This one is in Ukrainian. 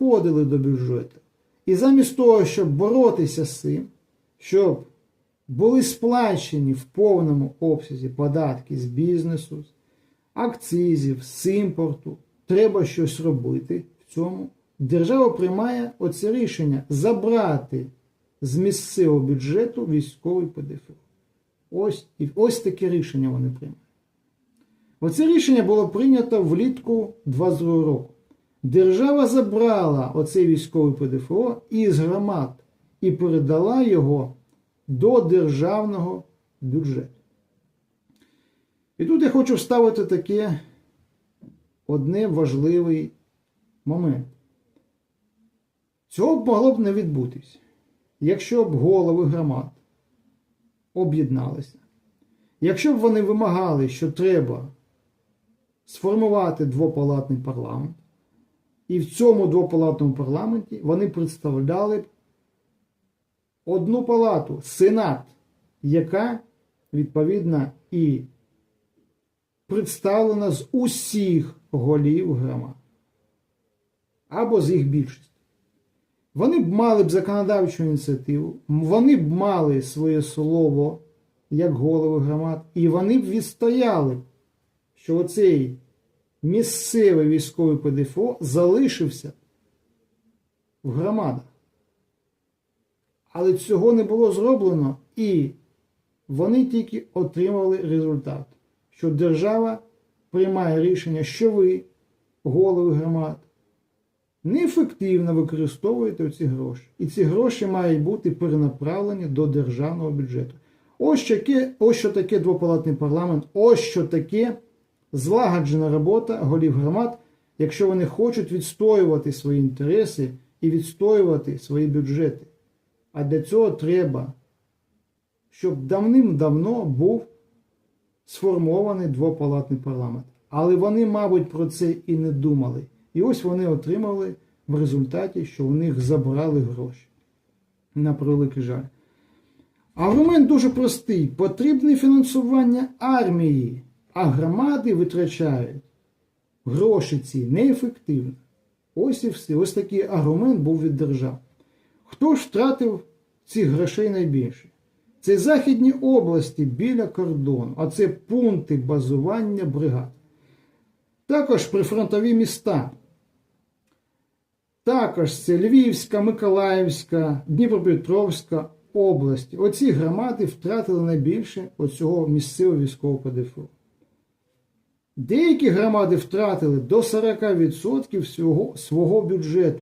надходили до бюджету. І замість того, щоб боротися з цим, щоб були сплачені в повному обсязі податки з бізнесу, акцизів, з імпорту, треба щось робити в цьому. Держава приймає оце рішення забрати з місцевого бюджету військовий ПДФО. Ось, і ось таке рішення вони приймають. Оце рішення було прийнято влітку 22 року. Держава забрала оцей військовий ПДФО із громад і передала його до державного бюджету. І тут я хочу вставити таке одне важливий момент. Цього могло б не відбутись, якщо б голови громад об'єдналися, якщо б вони вимагали, що треба сформувати двопалатний парламент, і в цьому двопалатному парламенті вони представляли одну палату Сенат, яка відповідно і представлена з усіх голів громад або з їх більшості. Вони б мали б законодавчу ініціативу, вони б мали своє слово як голови громад, і вони б відстояли, що оцей місцевий військовий ПДФО залишився в громадах. Але цього не було зроблено, і вони тільки отримали результат, що держава приймає рішення, що ви, голови громад, неефективно використовуєте ці гроші. І ці гроші мають бути перенаправлені до державного бюджету. Ось таке, ось що таке двопалатний парламент, ось що таке злагоджена робота голів громад, якщо вони хочуть відстоювати свої інтереси і відстоювати свої бюджети. А для цього треба, щоб давним-давно був сформований двопалатний парламент. Але вони, мабуть, про це і не думали. І ось вони отримали в результаті, що у них забрали гроші. На превеликий жаль. Аргумент дуже простий: потрібне фінансування армії, а громади витрачають гроші ці неефективно. Ось і все. Ось такий аргумент був від держави. Хто ж втратив цих грошей найбільше? Це західні області біля кордону, а це пункти базування бригад. Також прифронтові міста. Також це Львівська, Миколаївська, Дніпропетровська області. Оці громади втратили найбільше оцього місцевого військового ПДФО. Деякі громади втратили до 40% свого, бюджету.